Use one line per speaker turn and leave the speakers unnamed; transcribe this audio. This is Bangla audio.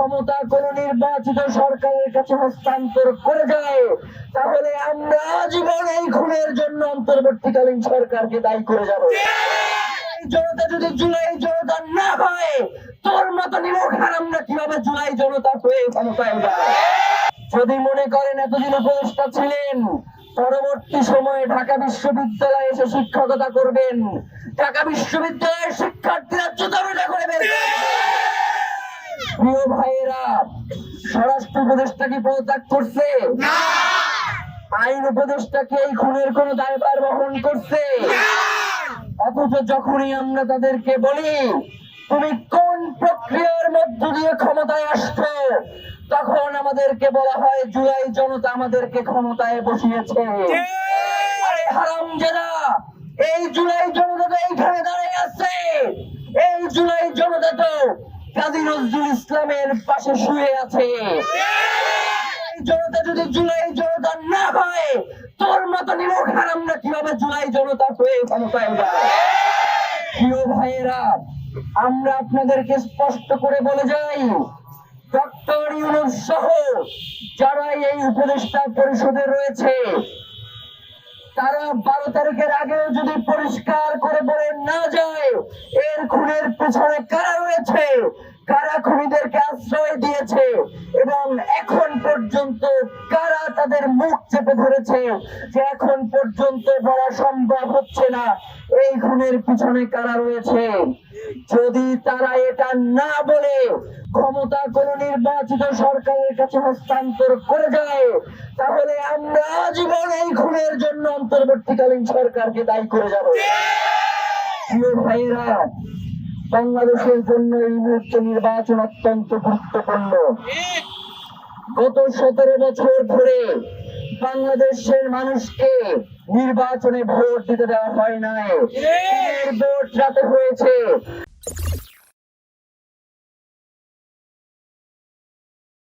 ক্ষমতা কোন নির্বাচিত সরকারের কাছে হস্তান্তর করে যায় তাহলে আমরা জীবন এই খুনের জন্য অন্তর্বর্তীকালীন সরকারকে দায়ী করে যাব। জনতা যদি জুলাই জনতা না হয় তোর মতো নিমখ আমরা কীভাবে জুলাই জনতা হয়ে ক্ষমতায় যদি মনে করেন এতদিন উপদেষ্টা ছিলেন, পরবর্তী সময়ে ঢাকা বিশ্ববিদ্যালয়ে এসে শিক্ষকতা করবেন। ঢাকা বিশ্ববিদ্যালয়ের শিক্ষার্থীরা জুতামেটা করে বেরবে প্রিয় ভাইয়েরা স্বরাষ্ট্র উপদেষ্টা কি পদত্যাগ করছে? আইন উপদেষ্টা কি এই খুনের কোন দায়ভার বহন করছে? অথচ যখনই আমরা তাদেরকে বলি তুমি কোন প্রক্রিয়ার মধ্য দিয়ে ক্ষমতায় আসছো? তখন আমাদেরকে বলা হয় জুলাই জনতা আমাদেরকে ক্ষমতায় বসিয়েছে। আরে হারাম এই জুলাই জনতা এইখানে দাঁড়িয়ে নজরুল ইসলামের পাশে শুয়ে আছে। জনতা যদি জুলাই জনতা না হয়, তোর মতো নিমখ আমরা কীভাবে জুলাই জনতা হয়ে ক্ষমতায় প্রিয় ভাইয়েরা, আমরা আপনাদেরকে স্পষ্ট করে বলে যাই, ডক্টর ইউনুস সহ যারা এই উপদেষ্টা পরিষদে রয়েছে, তারা বারো তারিখের আগেও যদি পরিষ্কার করে বলে না যায়, এর খুনের পেছনে কারা রয়েছে? কারা খুনিদেরকে আশ্রয় দিয়েছে এবং এখন পর্যন্ত কারা তাদের মুখ চেপে ধরেছে যে এখন পর্যন্ত বলা সম্ভব হচ্ছে না, এই খুনের পিছনে কারা রয়েছে? যদি তারা এটা না বলে, ক্ষমতা কোন নির্বাচিত সরকারের কাছে হস্তান্তর করে যায়, তাহলে আমরা জীবন এই খুনের জন্য অন্তর্বর্তীকালীন সরকারকে দায়ী করে যাব। ভাইয়েরা বাংলাদেশের জন্য এই মুহূর্তে নির্বাচন অত্যন্ত গুরুত্বপূর্ণ। গত সতেরো বছর ধরে বাংলাদেশের মানুষকে নির্বাচনে ভোট দিতে দেওয়া হয় নাই। ভোট যাতে হয়েছে